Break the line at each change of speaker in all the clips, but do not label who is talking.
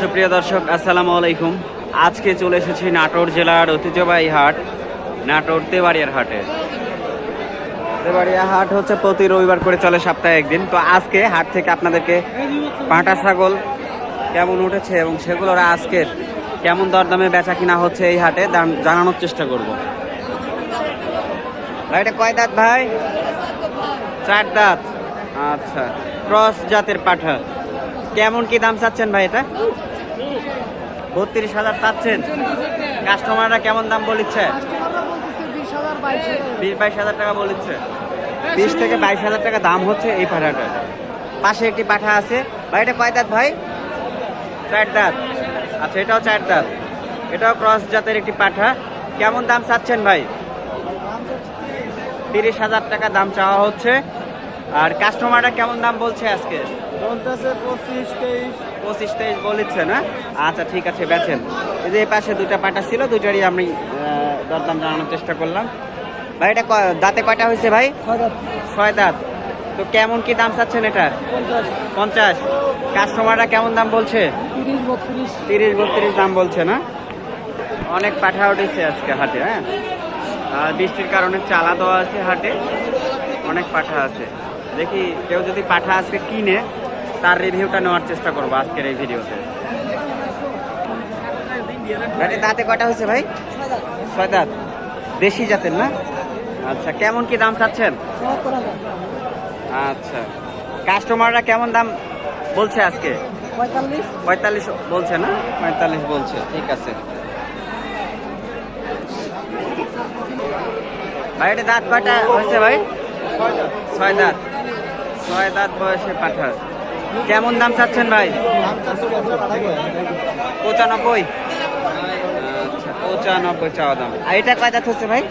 সুপ্রিয় দর্শক, আসসালামু আলাইকুম। আজকে চলে এসেছি নাটোর জেলার ঐতিহ্যবাহী হাট, নাটোর তেবাড়িয়ার হাটে। তেবাড়িয়া হাট হচ্ছে প্রতি রবিবার করে চলে সপ্তাহে একদিন। তো আজকে হাট থেকে আপনাদেরকে পাঁটা ছাগল কেমন উঠেছে এবং সেগুলোর আজকের কেমন দরদামে বেচা কিনা হচ্ছে এই হাটে জানানোর চেষ্টা করব। ভাই, এটা কয় দাঁত ভাই? চার দাঁত। আচ্ছা ক্রস জাতের পাঠা। কেমন কি দাম চাচ্ছেন ভাই এটা? বত্রিশ হাজার চাচ্ছেন। কাস্টমাররা কেমন দাম বলিচ্ছে? বিশ বাইশ হাজার। টাকা বলিচ্ছে। বিশ থেকে বাইশ হাজার টাকা দাম হচ্ছে এই পাঠাটা পাশে একটি পাঠা আছে। ভাই এটা কয় দাঁত ভাই? চার দাঁত। আচ্ছা এটাও চার দাঁত। এটাও ক্রস জাতের একটি পাঠা। কেমন দাম চাচ্ছেন ভাই? তিরিশ হাজার টাকা দাম চাওয়া হচ্ছে। আর কাস্টমাররা কেমন দাম বলছে আজকে?
পঁচিশ তেইশ।
পঁচিশ তেইশ বলেছে না? আচ্ছা ঠিক আছে বেচেন। এই যে পাশে দুটা পাটা ছিল দুটারই আমি দরদাম জানানোর চেষ্টা করলাম। ভাই এটা দাঁতে কয়টা হয়েছে ভাই? ছয় দাঁত। তো কেমন কি দাম চাচ্ছেন এটা?
পঞ্চাশ।
কাস্টমাররা কেমন দাম বলছে?
তিরিশ বত্রিশ
দাম বলছে না? অনেক পাঠা উঠেছে আজকে হাটে হ্যাঁ? আর বৃষ্টির কারণে চালা দেওয়া আছে হাটে। অনেক পাঠা আছে। দেখি কেউ যদি পাঠা আজকে কিনে তার রিভিউটা নেওয়ার চেষ্টা করব আজকের এই ভিডিওতে। ভাই, দাঁতে কটা হয়েছে ভাই? ছয় দাঁত। দেশি জাতের না? আচ্ছা কেমন কি দাম চাচ্ছেন? আচ্ছা। কাস্টমাররা কেমন দাম বলছে আজকে?
পঁয়তাল্লিশ।
বলছে না? পঁয়তাল্লিশ বলছে ঠিক আছে। ভাই এটা দাঁত কয়টা হয়েছে ভাই? ছয় দাঁত। ছয় দাঁত। বয়সে পাঠা কেমন দাম চাচ্ছেন ভাই? পঁচানব্বই। আচ্ছা পঁচানব্বই চাওয়া দাম। আর এটা কয় দাঁত হচ্ছে ভাই?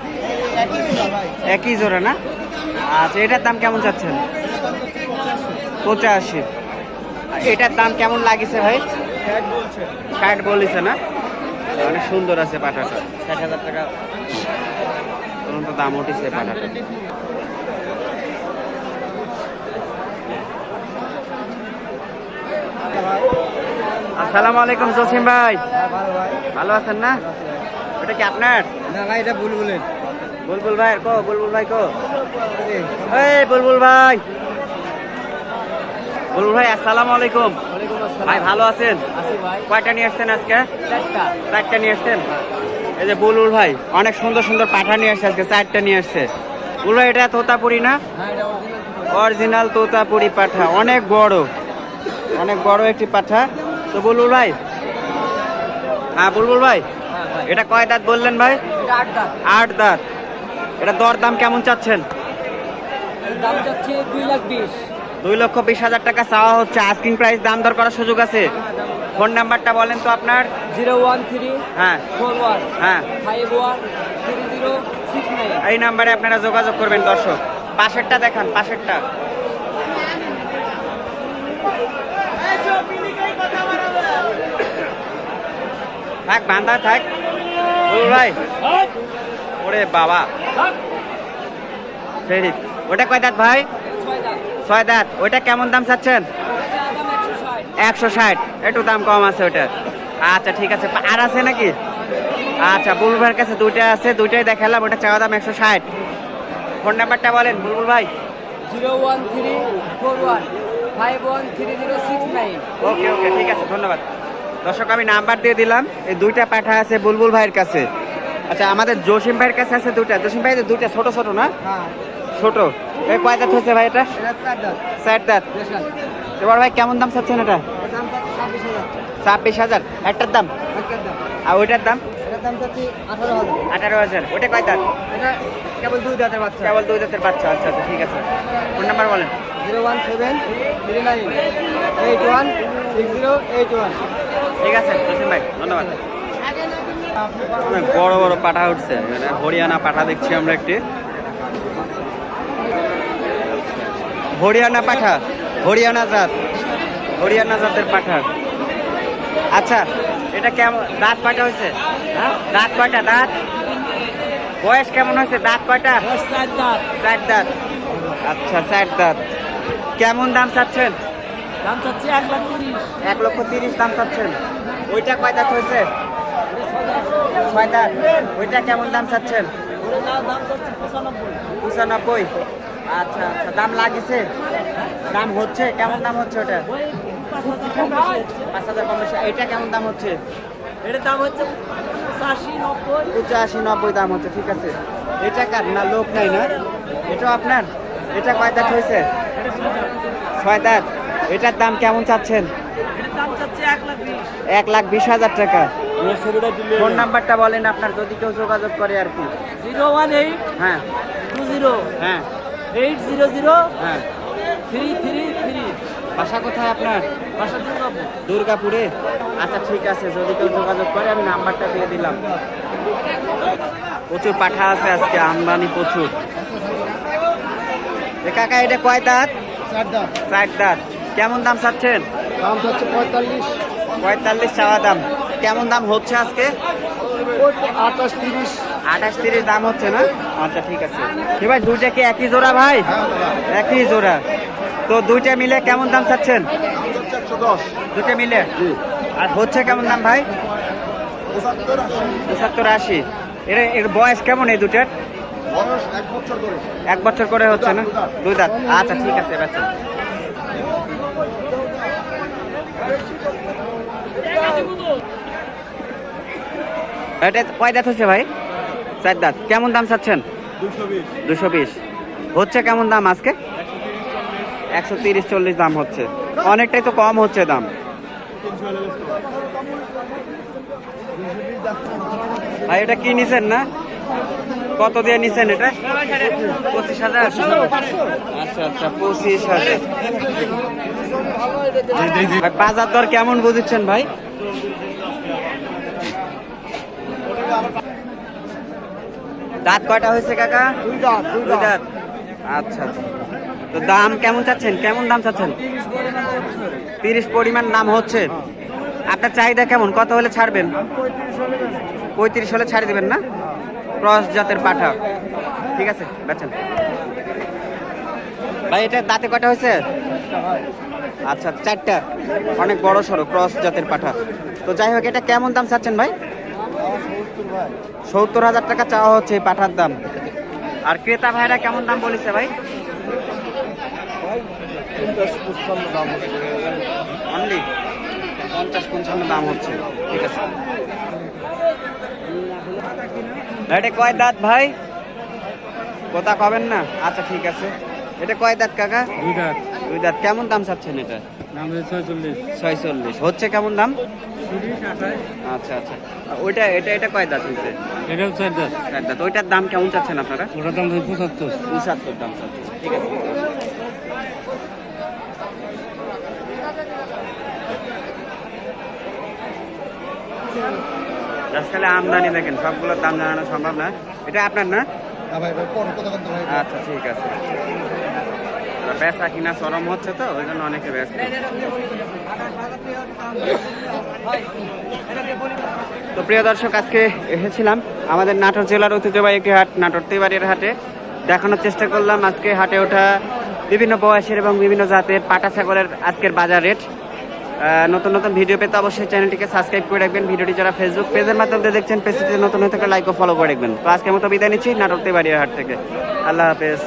একই জোড়া না? আচ্ছা এটার দাম কেমন চাচ্ছেন? পঁচাশি। এটার দাম কেমন লাগিছে ভাই? ষাট বলিছে না? অনেক সুন্দর আছে পাঠাটা ষাট হাজার টাকা। পর্যন্ত দাম উঠেছে পাঠাটা আসসালামু আলাইকুম জসিম ভাই। ভালো আছেন না? এটা কি আপনার?
না ভাই এটা
বুলবুল ভাই কো বুলবুল ভাই কো। এই। বুলবুল ভাই। বুলবুল ভাই আসসালামু আলাইকুম। ভাই ভালো আছেন? কয়টা নিয়ে আসছেন আজকে?
চারটা।
নিয়ে আসছেন? এই যে বুলবুল ভাই অনেক সুন্দর সুন্দর পাঠা নিয়ে আসছে আজকে চারটা নিয়ে আসছে। বুলবুল ভাই এটা তোতাপুরি না?
হ্যাঁ
অরিজিনাল তোতাপুরি পাঠা অনেক বড়। অনেক বড় একটি পাঠা। তো বুলবুল ভাই। হ্যাঁ বুলবুল ভাই। এটা কয় দাঁত বললেন ভাই?
আট
দাঁত। এটা দর দাম কেমন চাচ্ছেন?
দুই
দুই লক্ষ বিশ হাজার টাকা চাওয়া হচ্ছে। আস্কিং প্রাইস দাম দর করার সুযোগ আছে? ফোন নাম্বারটা বলেন তো আপনার।
জিরো ওয়ান থ্রি
হ্যাঁ।
ফোর ওয়ান
হ্যাঁ।
Five one three zero six nine
এই নাম্বারে আপনারা যোগাযোগ করবেন দর্শক। পাশেরটা দেখান, পাশেরটা। থাক বান্ধা থাক। বল ভাই। ওরে বাবা। সেই ওটা কয় দাঁত ভাই?
ছয়
দাঁত। ওইটা কেমন দাম চাচ্ছেন?
একশো ষাট।
একটু দাম কম আছে ওটা আচ্ছা ঠিক আছে। আর আছে নাকি? আচ্ছা বুলবুল ভাইয়ের কাছে দুইটা আছে দুইটাই দেখালাম। ওটা চাওয়া দাম একশো ষাট। ফোন নাম্বারটা বলেন বুলবুল ভাই।
Zero one three four one five one three zero six nine.
Okay okay ঠিক আছে ধন্যবাদ। দর্শক আমি নাম্বার দিয়ে দিলাম। এই দুইটা পাঠা আছে বুলবুল ভাইয়ের কাছে। আচ্ছা আমাদের জসিম ভাইয়ের কাছে আছে দুইটা। জসিম ভাই দুইটা ছোট ছোট না?
হ্যাঁ।
ছোট। এই কয় দাঁত হচ্ছে ভাই এটা?
চার
দাঁত এবার ভাই কেমন দাম চাচ্ছেন এটা?
ছাব্বিশ হাজার।
একটার দাম? আর ওইটার দাম?
আঠারো হাজার।
ওইটা কয় দাঁত
কেবল দুই দাঁতের বাচ্চা।
কেবল দুই জাতের বাচ্চা। আচ্ছা আচ্ছা ঠিক আছে। ফোন নাম্বার বলেন।
Zero one seven three nine eight one six zero eight one.
ঠিক আছে জসিম ভাই ধন্যবাদ। অনেক বড় বড় পাঠা উঠছে মানে হরিয়ানা পাঠা দেখছি আমরা একটি। হরিয়ানা পাঠা হরিয়ানা জাত হরিয়ানা জাতের পাঠা। আচ্ছা এটা কেমন দাঁত কয়টা হয়েছে? হ্যাঁ? দাঁত কয়টা দাঁত? বয়স কেমন হয়েছে দাঁত
দাঁত।
চার দাঁত। আচ্ছা চার দাঁত। কেমন দাম চাচ্ছেন?
দাম চাচ্ছে এক লাখ তিরিশ।
এক লক্ষ তিরিশ দাম চাচ্ছেন। ওইটা কয় দাঁত হয়েছে? ছয় দাঁত। ওইটা কেমন দাম চাচ্ছেন? পঁচানব্বই। আচ্ছা আচ্ছা। দাম লাগিছে? দাম হচ্ছে? কেমন দাম হচ্ছে ওটা? পাঁচ হাজার কম বেশি। এটা কেমন দাম হচ্ছে?
এটার দাম হচ্ছে পঁচাশি নব্বই।
দাম হচ্ছে ঠিক আছে। এটা কার? না লোক নাই না? এটাও আপনার? এটা কয় দাঁত হয়েছে? ছয় দাঁত। এটার দাম কেমন চাচ্ছেন?
এটার দাম চাচ্ছে এক লাখ বিশ।
হাজার টাকা। ফোন নাম্বারটা বলেন আপনার যদি কেউ যোগাযোগ করে আর কি।
জিরো ওয়ান এইট
হ্যাঁ।
টু জিরো
হ্যাঁ।
এইট জিরো জিরো
হ্যাঁ।
Three three three.
বাসা কোথায় আপনার?
বাসা দুর্গাপুর।
দুর্গাপুরে? আচ্ছা ঠিক আছে যদি কেউ যোগাযোগ করে আমি নাম্বারটা দিয়ে দিলাম। প্রচুর পাঠা আছে আজকে আমদানি প্রচুর। এ কাকা এটা কয় দাঁত?
চার দাম
চার দাঁত। কেমন দাম চাচ্ছেন?
দাম হচ্ছে পঁয়তাল্লিশ।
পঁয়তাল্লিশ চাওয়া দাম। কেমন দাম হচ্ছে আজকে?
আঠাশ তিরিশ।
আঠাশ তিরিশ দাম হচ্ছে না? আচ্ছা ঠিক আছে। কি ভাই দুইটা কি একই জোড়া ভাই? একই জোড়া। তো দুইটা মিলে কেমন দাম চাচ্ছেন? দুইটা মিলে? আর হচ্ছে কেমন দাম ভাই? পঁচাত্তর আশি। এর এর বয়স কেমন এই দুটার
এক বছর করে।
হচ্ছে না? দুই দাঁত। আচ্ছা ঠিক আছে বেচেন এটা কয় দাঁত হচ্ছে ভাই? চার দাঁত। কেমন দাম চাচ্ছেন?
দুশো বিশ।
হচ্ছে কেমন দাম আজকে? একশো তিরিশ, চল্লিশ দাম হচ্ছে। অনেকটাই তো কম হচ্ছে দাম। ভাই, এটা কি নিছেন না? কত দিয়ে নিছেন এটা? পঁচিশ হাজার? আচ্ছা আচ্ছা পঁচিশ হাজার। বাজার দর কেমন বুঝছেন ভাই? দাঁত কয়টা হয়েছে কাকা?
দুই দাঁত দুই
দুই দাঁত। আচ্ছা আচ্ছা। তো দাম কেমন চাচ্ছেন? কেমন দাম চাচ্ছেন? তিরিশ পরিমাণ দাম হচ্ছে। আপনার চাহিদা কেমন? কত হলে ছাড়বেন? পঁয়ত্রিশ হলে ছাড়ে দেবেন না? ক্রস জাতের পাঠা। ঠিক আছে বেচেন। ভাই এটা দাঁতে কটা হয়েছে? আচ্ছা চারটা। অনেক বড় সড়ো ক্রস জাতের পাঠা তো যাই হোক, এটা কেমন দাম চাচ্ছেন ভাই? সত্তর হাজার টাকা চাওয়া হচ্ছে পাঠার দাম। আর ক্রেতা ভাইরা কেমন দাম বলেছে ভাই? অনলি পঞ্চাশ দাম হচ্ছে। ঠিক আছে। এটা কয় দাঁত ভাই? কোথা কবেন না? আচ্ছা ঠিক আছে। এটা কয় দাঁত, কাকা?
দুই দাঁত।
দুই দাঁত কেমন দাম চাচ্ছেন এটা?
হচ্ছে ছয়চল্লিশ।
ছয়চল্লিশ। হচ্ছে কেমন দাম? আচ্ছা আচ্ছা। ওইটা এটা এটা কয় দাঁত হয়েছে?
এটাও চার দাঁত।
চার দাঁত। ওইটার দাম কেমন চাচ্ছেন আপনারা?
ওটার দাম হচ্ছে পঁচাত্তর।
পঁচাত্তর দাম চাচ্ছেন। ঠিক আছে আজকালে আমদানি দেখেন সবগুলোর দাম জানানো সম্ভব না। এটা আপনার না? আচ্ছা ঠিক আছে। কিনা চরম হচ্ছে তো, ওই জন্য অনেকে ব্যস্ত। তো প্রিয় দর্শক, আজকে এসেছিলাম আমাদের নাটোর জেলার ঐতিহ্যবাহী একটি হাট, নাটোর তেবাড়ির হাটে। দেখানোর চেষ্টা করলাম আজকে হাটে ওঠা বিভিন্ন বয়সের এবং বিভিন্ন জাতের পাটা ছাগলের আজকের বাজার রেট। নতুন নতুন ভিডিও পেতে অবশ্যই চ্যানেলটিকে সাবস্ক্রাইব করে রাখবেন। ভিডিওটি যারা ফেসবুক পেজের মাধ্যমে দেখছেন পেজটিতে নতুন হয়ে থাকলে লাইক ও ফলো করে রাখবেন। তো আজকের মতো বিদায় নিচ্ছি নাটোর তেবাড়ির হাট থেকে। আল্লাহ হাফেজ।